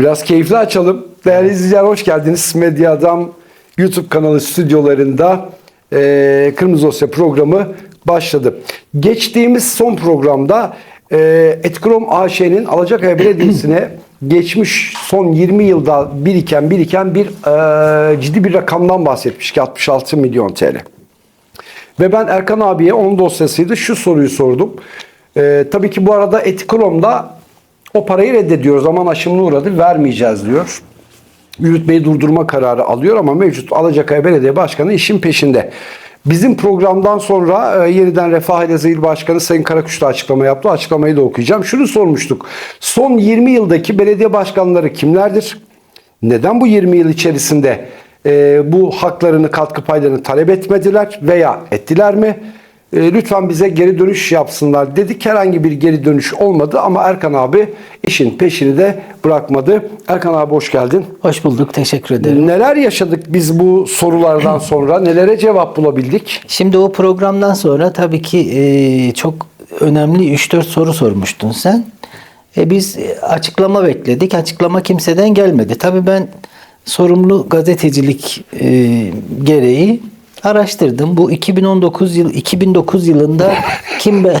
Biraz keyifli açalım. Değerli izleyiciler hoş geldiniz. Medya Adam YouTube kanalı stüdyolarında e, Kırmızı Dosya programı başladı. Geçtiğimiz son programda e, Etkrom AŞ'nin Alacakaya Belediyesi'ne geçmiş son 20 yılda biriken biriken bir e, ciddi bir rakamdan bahsetmiştik. 66 milyon TL. Ve ben Erkan abiye onun dosyasıydı. Şu soruyu sordum. Ee, tabii ki bu arada Etikrom'da o parayı reddediyor. Zaman aşımına uğradı. Vermeyeceğiz diyor. Yürütmeyi durdurma kararı alıyor ama mevcut Alacakaya Belediye Başkanı işin peşinde. Bizim programdan sonra e, yeniden Refah ile İl Başkanı Sayın Karakuş da açıklama yaptı. Açıklamayı da okuyacağım. Şunu sormuştuk. Son 20 yıldaki belediye başkanları kimlerdir? Neden bu 20 yıl içerisinde e, bu haklarını, katkı paylarını talep etmediler veya ettiler mi? E, lütfen bize geri dönüş yapsınlar dedik. Herhangi bir geri dönüş olmadı ama Erkan abi işin peşini de bırakmadı. Erkan abi hoş geldin. Hoş bulduk. Teşekkür ederim. Neler yaşadık biz bu sorulardan sonra? Nelere cevap bulabildik? Şimdi o programdan sonra tabii ki e, çok önemli 3-4 soru sormuştun sen. E, biz e, açıklama bekledik. Açıklama kimseden gelmedi. Tabii ben sorumlu gazetecilik e, gereği araştırdım. Bu 2019 yıl 2009 yılında kim be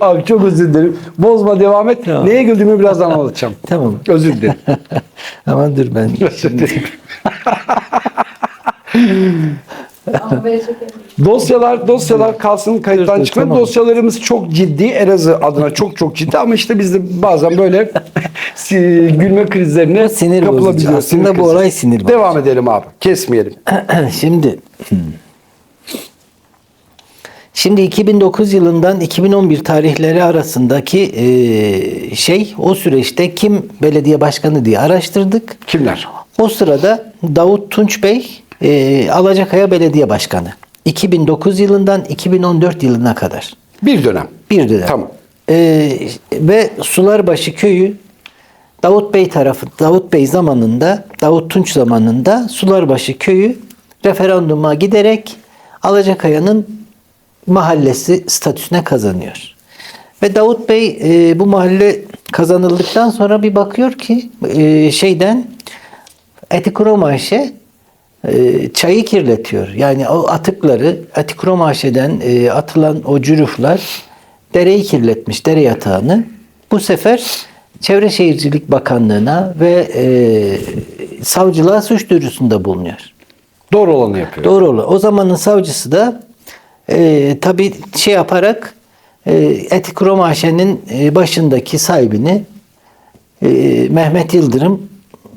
Abi çok özür dilerim. Bozma devam et. Tamam. Neye güldüğümü birazdan anlatacağım. Tamam. Özür dilerim. Aman dur ben. Çekelim. Dosyalar dosyalar kalsın kayıttan çıkmadı. tamam. Dosyalarımız çok ciddi. Elazığ adına çok çok ciddi ama işte biz de bazen böyle gülme krizlerine sinir bozucu. kapılabiliyoruz. Aslında Sinir bu olay sinir bozucu. Devam edelim abi. Kesmeyelim. Şimdi Şimdi 2009 yılından 2011 tarihleri arasındaki e, şey o süreçte kim belediye başkanı diye araştırdık. Kimler? O sırada Davut Tunç Bey e, Alacakaya Belediye Başkanı. 2009 yılından 2014 yılına kadar. Bir dönem. Bir dönem. Tamam. Ee, ve Sularbaşı köyü Davut Bey tarafı Davut Bey zamanında Davut Tunç zamanında Sularbaşı köyü referanduma giderek Alacakaya'nın mahallesi statüsüne kazanıyor. Ve Davut Bey e, bu mahalle kazanıldıktan sonra bir bakıyor ki e, şeyden Etikrom Ayşe e, çayı kirletiyor. Yani o atıkları Etikrom Ayşe'den e, atılan o cüruflar dereyi kirletmiş, dere yatağını. Bu sefer Çevre Şehircilik Bakanlığı'na ve e, savcılığa suç duyurusunda bulunuyor. Doğru olanı yapıyor. Doğru olur. O zamanın savcısı da e, tabii şey yaparak e, Etikrom Ayşe'nin e, başındaki sahibini e, Mehmet Yıldırım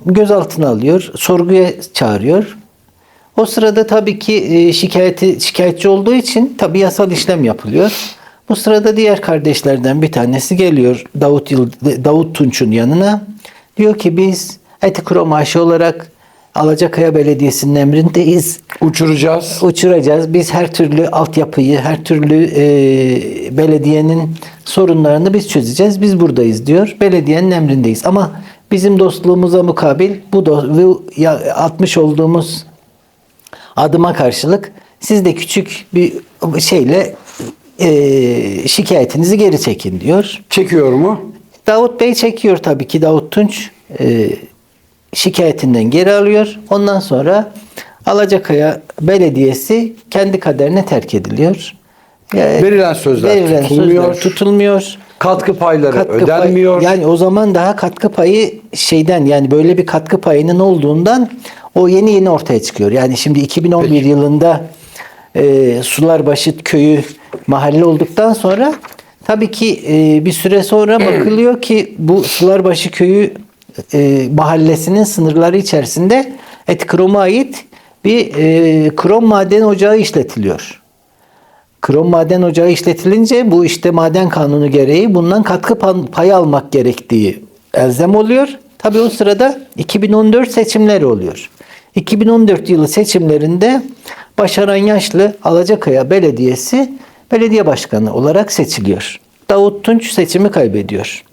gözaltına alıyor, sorguya çağırıyor. O sırada tabii ki e, şikayeti şikayetçi olduğu için tabii yasal işlem yapılıyor. Bu sırada diğer kardeşlerden bir tanesi geliyor Davut Davut Tunç'un yanına. Diyor ki biz Etikrom Ayşe olarak Alacakaya Belediyesi'nin emrindeyiz Uçuracağız. uçuracağız. Biz her türlü altyapıyı, her türlü e, belediyenin sorunlarını biz çözeceğiz. Biz buradayız diyor. Belediyenin emrindeyiz. Ama bizim dostluğumuza mukabil bu, bu atmış olduğumuz adıma karşılık siz de küçük bir şeyle e, şikayetinizi geri çekin diyor. Çekiyor mu? Davut Bey çekiyor tabii ki Davut Tunç e, şikayetinden geri alıyor. Ondan sonra Alacakaya Belediyesi kendi kaderine terk ediliyor. E, Verilen sözler verilen tutulmuyor. sözler tutulmuyor. Katkı payları Katkı pay- ödenmiyor. yani o zaman daha katkı payı şeyden yani böyle bir katkı payının olduğundan o yeni yeni ortaya çıkıyor. Yani şimdi 2011 Peki. yılında e, Sularbaşı köyü mahalle olduktan sonra tabii ki e, bir süre sonra bakılıyor ki bu Sularbaşı köyü e, mahallesinin sınırları içerisinde Etkrom'a ait bir e, krom maden ocağı işletiliyor. Krom maden ocağı işletilince bu işte maden kanunu gereği bundan katkı payı almak gerektiği elzem oluyor. Tabii o sırada 2014 seçimleri oluyor. 2014 yılı seçimlerinde Başaran Yaşlı Alacakaya Belediyesi belediye başkanı olarak seçiliyor. Davut Tunç seçimi kaybediyor.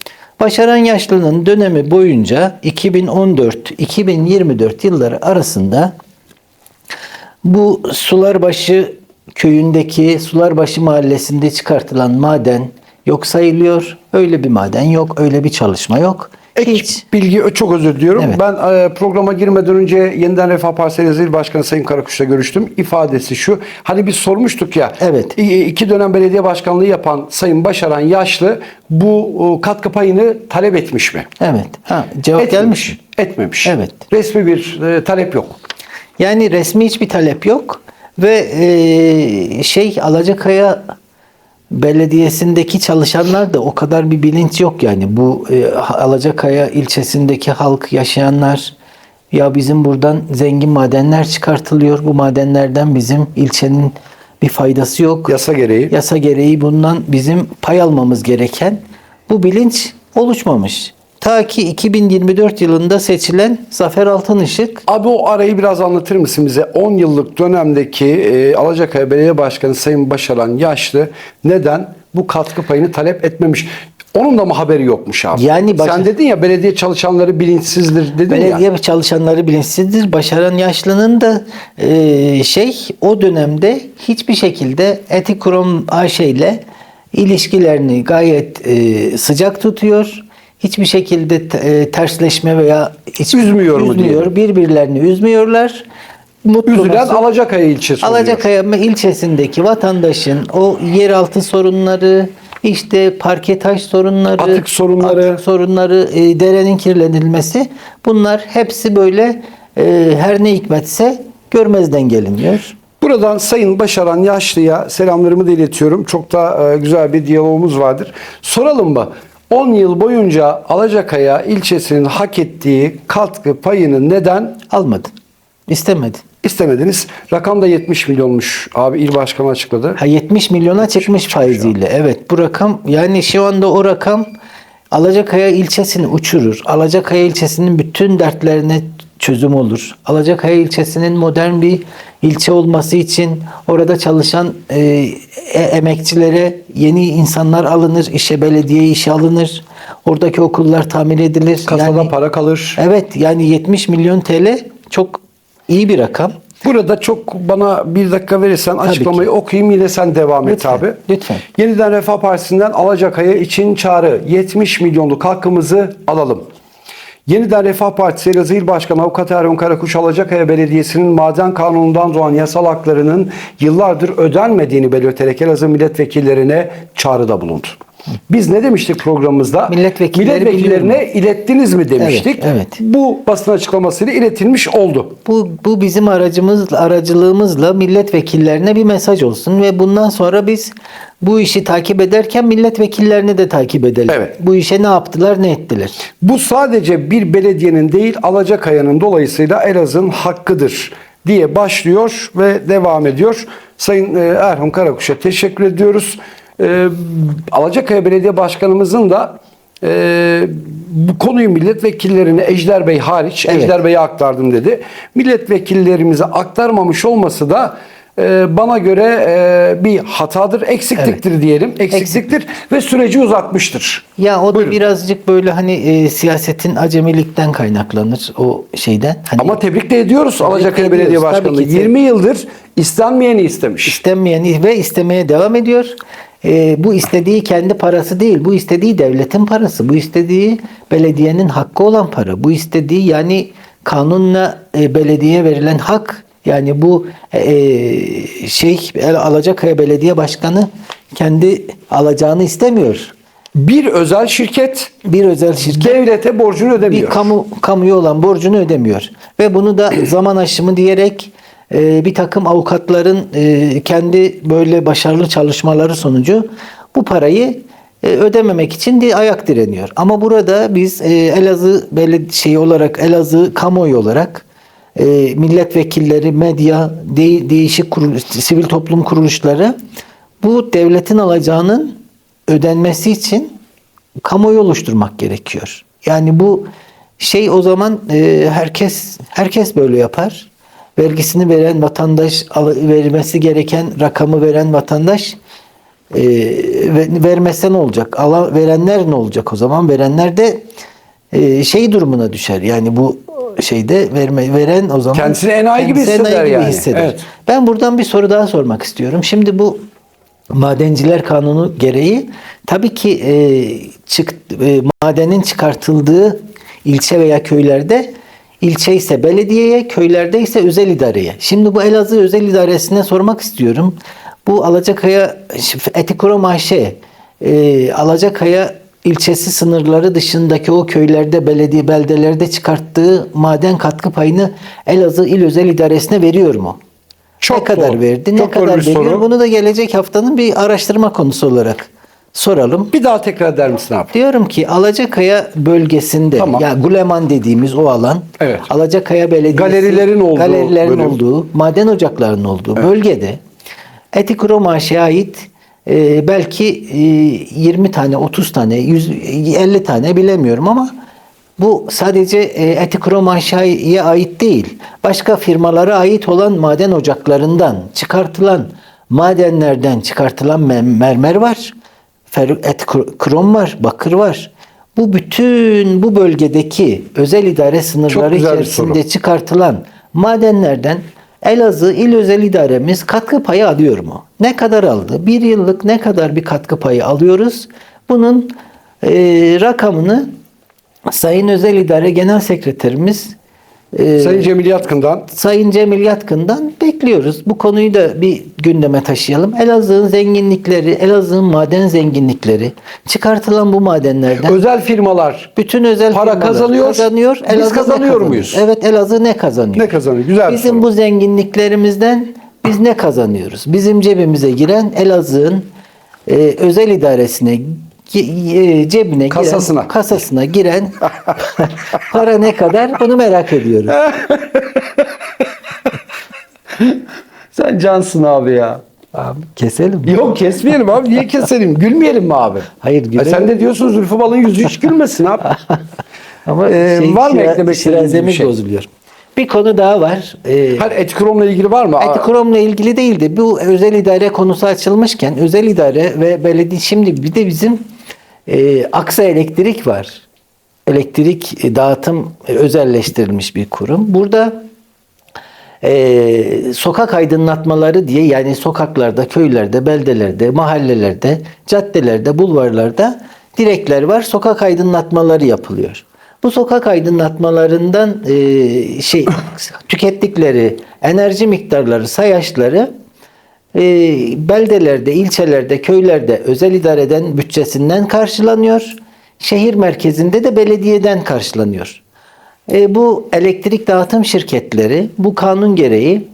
Başaran Yaşlı'nın dönemi boyunca 2014-2024 yılları arasında bu Sularbaşı köyündeki Sularbaşı mahallesinde çıkartılan maden yok sayılıyor. Öyle bir maden yok, öyle bir çalışma yok. Ek Hiç. bilgi çok özür diliyorum. Evet. Ben e, programa girmeden önce Yeniden Refah Partisi Yazılı Başkanı Sayın Karakuş'la görüştüm. İfadesi şu. Hani biz sormuştuk ya. Evet. i- iki dönem belediye başkanlığı yapan Sayın Başaran Yaşlı bu e, katkı payını talep etmiş mi? Evet. Ha, cevap Etmemiş. gelmiş. Etmemiş. Evet. Resmi bir e, talep yok. Yani resmi hiçbir talep yok ve e, şey Alacakaya Belediyesi'ndeki çalışanlar da o kadar bir bilinç yok yani bu e, Alacakaya ilçesindeki halk yaşayanlar ya bizim buradan zengin madenler çıkartılıyor bu madenlerden bizim ilçenin bir faydası yok. Yasa gereği. Yasa gereği bundan bizim pay almamız gereken bu bilinç oluşmamış. Ta ki 2024 yılında seçilen Zafer Altınışık Abi o arayı biraz anlatır mısın bize? 10 yıllık dönemdeki e, Alacakaya Belediye Başkanı Sayın Başaran Yaşlı neden bu katkı payını talep etmemiş? Onun da mı haberi yokmuş abi? Yani bak- Sen dedin ya belediye çalışanları bilinçsizdir dedin ya. Belediye çalışanları bilinçsizdir. Başaran yaşlının da e, şey o dönemde hiçbir şekilde Etik Kurum AŞ ile ilişkilerini gayet e, sıcak tutuyor. Hiçbir şekilde e, tersleşme veya hiç Üzmüyor mu üzmüyor. Birbirlerini üzmüyorlar. Mutlu Üzülen mesut. Alacakaya ilçesi oluyor. Alacakaya ilçesindeki vatandaşın o yeraltı sorunları, işte parke taş sorunları, Atık sorunları. atık sorunları, e, derenin kirlenilmesi bunlar hepsi böyle e, her ne hikmetse görmezden geliniyor. Buradan Sayın Başaran Yaşlı'ya selamlarımı da iletiyorum. Çok da e, güzel bir diyalogumuz vardır. Soralım mı? 10 yıl boyunca Alacakaya ilçesinin hak ettiği katkı payını neden Almadı. istemedi. istemediniz? Rakam da 70 milyonmuş. Abi il başkanı açıkladı. Ha 70 milyona çıkmış faiziyle. Evet bu rakam yani şu anda o rakam Alacakaya ilçesini uçurur. Alacakaya ilçesinin bütün dertlerine çözüm olur. Alacakaya ilçesinin modern bir ilçe olması için orada çalışan e, e- emekçilere yeni insanlar alınır, işe belediye işe alınır. Oradaki okullar tamir edilir. Kasada Yani- para kalır. Evet yani 70 milyon TL çok iyi bir rakam. Burada çok bana bir dakika verirsen açıklamayı okuyayım yine sen devam Lütfen, et abi. lütfen. Yeniden Refah Partisi'nden Alacakaya için çağrı 70 milyonluk hakkımızı alalım. Yeniden Refah Partisi Elazığ Başkanı Avukat Erhan Karakuş Alacakaya Belediyesi'nin maden kanunundan doğan yasal haklarının yıllardır ödenmediğini belirterek Elazığ milletvekillerine çağrıda bulundu. Biz ne demiştik programımızda? Milletvekilleri Milletvekillerine ilettiniz mi demiştik. Evet, evet. Bu basın açıklamasıyla iletilmiş oldu. Bu, bu bizim aracımız aracılığımızla milletvekillerine bir mesaj olsun ve bundan sonra biz bu işi takip ederken milletvekillerini de takip edelim. Evet. Bu işe ne yaptılar, ne ettiler? Bu sadece bir belediyenin değil Alacakaya'nın dolayısıyla Elazığ'ın hakkıdır diye başlıyor ve devam ediyor. Sayın e, Erhan Karakuş'a teşekkür ediyoruz. E, Alacakaya Belediye Başkanımızın da e, bu konuyu milletvekillerine Ejder Bey hariç Evet. Ejder Bey'e aktardım dedi. Milletvekillerimize aktarmamış olması da e, bana göre e, bir hatadır, eksikliktir diyelim. Eksikliktir ve süreci uzatmıştır. Ya o da Buyurun. birazcık böyle hani e, siyasetin acemilikten kaynaklanır o şeyden. Hani Ama tebrik de ediyoruz Alacakaya Belediye Başkanı. ki. 20 yıldır istenmeyeni istemiş. istenmeyen ve istemeye devam ediyor. E, bu istediği kendi parası değil. Bu istediği devletin parası. Bu istediği belediyenin hakkı olan para. Bu istediği yani kanunla e, belediyeye verilen hak. Yani bu e, şey El- Alacakaya Belediye Başkanı kendi alacağını istemiyor. Bir özel şirket Bir özel şirket devlete borcunu bir ödemiyor. kamu kamuya olan borcunu ödemiyor ve bunu da zaman aşımı diyerek e, bir takım avukatların e, kendi böyle başarılı çalışmaları sonucu bu parayı e, ödememek için de ayak direniyor. Ama burada biz e, Elazığ şey olarak Elazığ kamuoyu olarak e, milletvekilleri, medya, de- değişik kuruluş, sivil toplum kuruluşları bu devletin alacağının ödenmesi için kamuoyu oluşturmak gerekiyor. Yani bu şey o zaman herkes herkes böyle yapar. Vergisini veren vatandaş vermesi gereken rakamı veren vatandaş e, ve- vermezse ne olacak? Ala, verenler ne olacak o zaman? Verenler de e, şey durumuna düşer. Yani bu şeyde verme, veren o zaman Kendisini enayi gibi hisseder yani. hisseder. Evet. Ben buradan bir soru daha sormak istiyorum. Şimdi bu Madenciler Kanunu gereği tabii ki e, çık, e, madenin çıkartıldığı ilçe veya köylerde ilçe ise belediyeye, köylerde ise özel idareye. Şimdi bu Elazığ özel idaresine sormak istiyorum. Bu Alacakaya Etikurum AŞ e, Alacakaya ilçesi sınırları dışındaki o köylerde, belediye beldelerde çıkarttığı maden katkı payını Elazığ İl Özel İdaresi'ne veriyor mu? Çok ne kadar doğru. verdi, Çok ne kadar veriyor? soru. Bunu da gelecek haftanın bir araştırma konusu olarak soralım. Bir daha tekrar eder misin abi? Diyorum ki Alacakaya bölgesinde Tamam. yani Guleman dediğimiz o alan Evet. Alacakaya Belediyesi Galerilerin olduğu galerilerin bölüm. olduğu, maden ocaklarının olduğu bölgede Etikrom AŞ'e ait e, belki e, 20 tane, 30 tane, 100, 50 tane bilemiyorum ama bu sadece e, Etikrom AŞ'ye ait değil. Başka firmalara ait olan maden ocaklarından çıkartılan madenlerden çıkartılan mermer var. Et krom var, bakır var. Bu bütün bu bölgedeki özel idare sınırları içerisinde çıkartılan madenlerden Elazığ İl Özel İdaremiz katkı payı alıyor mu? Ne kadar aldı? Bir yıllık ne kadar bir katkı payı alıyoruz? Bunun e, rakamını Sayın Özel İdare Genel Sekreterimiz e, Sayın Cemil Yatkın'dan Sayın Cemil Yatkın'dan bekliyoruz. Bu konuyu da bir gündeme taşıyalım. Elazığ'ın zenginlikleri, Elazığ'ın maden zenginlikleri, çıkartılan bu madenlerden özel firmalar bütün özel Para firmalar kazanıyor. kazanıyor. Biz Elazığ kazanıyor kazanıyor? muyuz? Evet Elazığ ne kazanıyor? ne kazanıyor? Güzel bir Bizim soru. bu zenginliklerimizden biz ne kazanıyoruz? Bizim cebimize giren Elazığ'ın e, özel idaresine cebine Kasasına. giren kasasına giren para ne kadar bunu merak ediyoruz. Sen cansın abi ya. Abi keselim. Yok kesmeyelim abi. Niye keselim? Gülmeyelim mi abi? Hayır, E gülelim. sen de diyorsun Zülfü Bal'ın yüzü hiç gülmesin abi. Ama Ee, şey, var mı şira- eklemek istediğiniz bir şey? bozuluyor. Bir konu daha var. Ee, Her etikromla ilgili var mı? Etikrom'la ilgili değildi. Bu özel idare konusu açılmışken özel idare ve belediye şimdi bir de bizim e, Aksa Elektrik var. Elektrik e, dağıtım e, özelleştirilmiş bir kurum. Burada e, sokak aydınlatmaları diye yani sokaklarda, köylerde, beldelerde, mahallelerde, caddelerde, bulvarlarda direkler var. Sokak aydınlatmaları yapılıyor. Bu sokak aydınlatmalarından e, şey tükettikleri enerji miktarları, sayaçları e, beldelerde, ilçelerde, köylerde özel idareden bütçesinden karşılanıyor. Şehir merkezinde de belediyeden karşılanıyor. E, bu elektrik dağıtım şirketleri bu kanun gereği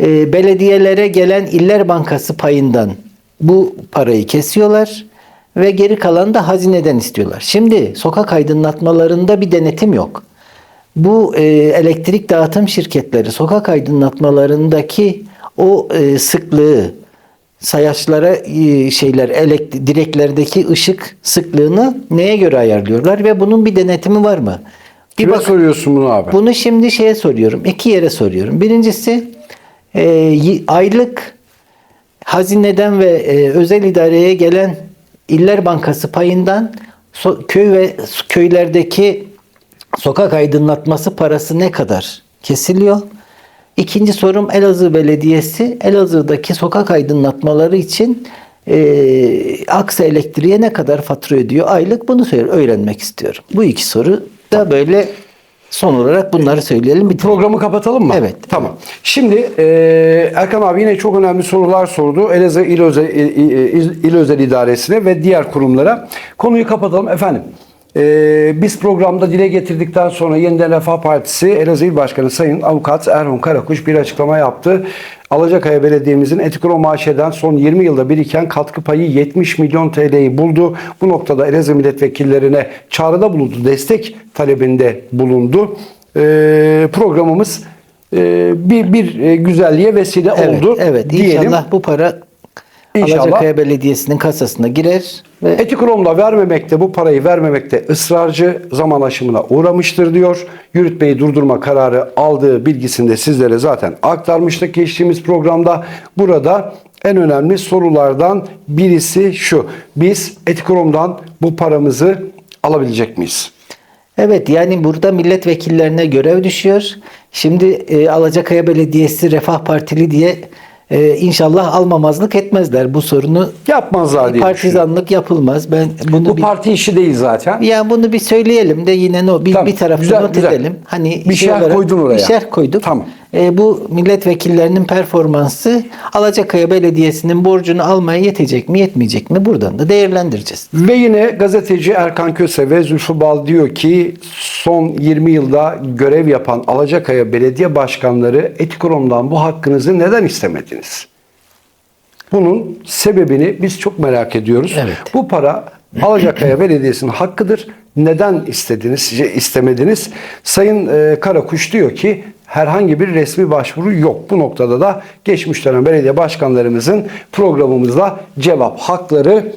e, belediyelere gelen İller Bankası payından bu parayı kesiyorlar ve geri kalanı da hazineden istiyorlar. Şimdi sokak aydınlatmalarında bir denetim yok. Bu e, elektrik dağıtım şirketleri sokak aydınlatmalarındaki o e, sıklığı sayaçlara e, şeyler elekt direklerdeki ışık sıklığını neye göre ayarlıyorlar ve bunun bir denetimi var mı? Bir Kime soruyorsun bunu abi? bunu şimdi şeye soruyorum. iki yere soruyorum. Birincisi e, aylık hazineden ve e, özel idareye gelen İller Bankası payından so- köy ve köylerdeki sokak aydınlatması parası ne kadar kesiliyor? İkinci sorum Elazığ Belediyesi Elazığ'daki sokak aydınlatmaları için e, Aksa Elektriğe ne kadar fatura ödüyor aylık bunu söyle, öğrenmek istiyorum. Bu iki soru da böyle son olarak bunları söyleyelim. Bir Programı kapatalım mı? Evet. Tamam. Şimdi e, Erkan abi yine çok önemli sorular sordu. Elazığ İl Özel, İl, İl- İl Özel İdaresi'ne ve diğer kurumlara. Konuyu kapatalım. Efendim e, biz programda dile getirdikten sonra Yeniden Refah Partisi Elazığ İl Başkanı Sayın Avukat Erhun Karakuş bir açıklama yaptı. Alacakaya Belediye'mizin Etikro Maaşe'den son 20 yılda biriken katkı payı 70 milyon TL'yi buldu. Bu noktada Elazığ milletvekillerine çağrıda bulundu, destek talebinde bulundu. E, programımız e, bir bir e, güzelliğe vesile Evet, oldu. evet. diyelim. İnşallah bu para İnşallah. Alacakaya Belediyesi'nin kasasına girer ve Etikrom'la vermemekte, bu parayı vermemekte ısrarcı zaman aşımına uğramıştır diyor. Yürütmeyi durdurma kararı aldığı bilgisini de sizlere zaten aktarmıştık geçtiğimiz programda. Burada en önemli sorulardan birisi şu. Biz Etikrom'dan bu paramızı alabilecek miyiz? Evet yani burada milletvekillerine görev düşüyor. Şimdi e, Alacakaya Belediyesi Refah Partili diye e, inşallah almamazlık etmezler bu sorunu. Yapmazlar diye. Partizanlık yapılmaz. Ben bunu Bu bir, parti işi değil zaten. yani bunu bir söyleyelim de yine no, bir, Tamam, bir tarafta güzel, not güzel. edelim. Hani Bir şerh koydun oraya. Bir şerh koyduk. Tamam. E, bu milletvekillerinin performansı Alacakaya Belediyesi'nin borcunu almaya yetecek mi yetmeyecek mi buradan da değerlendireceğiz. Ve yine gazeteci Erkan Köse ve Zülfü Bal diyor ki son 20 yılda görev yapan Alacakaya Belediye Başkanları Etikrom'dan bu hakkınızı neden istemediniz? Bunun sebebini biz çok merak ediyoruz. Evet. Bu para Alacakaya Belediyesi'nin hakkıdır. Neden istediniz, istemediniz? Sayın e, Karakuş diyor ki herhangi bir resmi başvuru yok. Bu noktada da geçmiş dönem belediye başkanlarımızın programımızda cevap hakları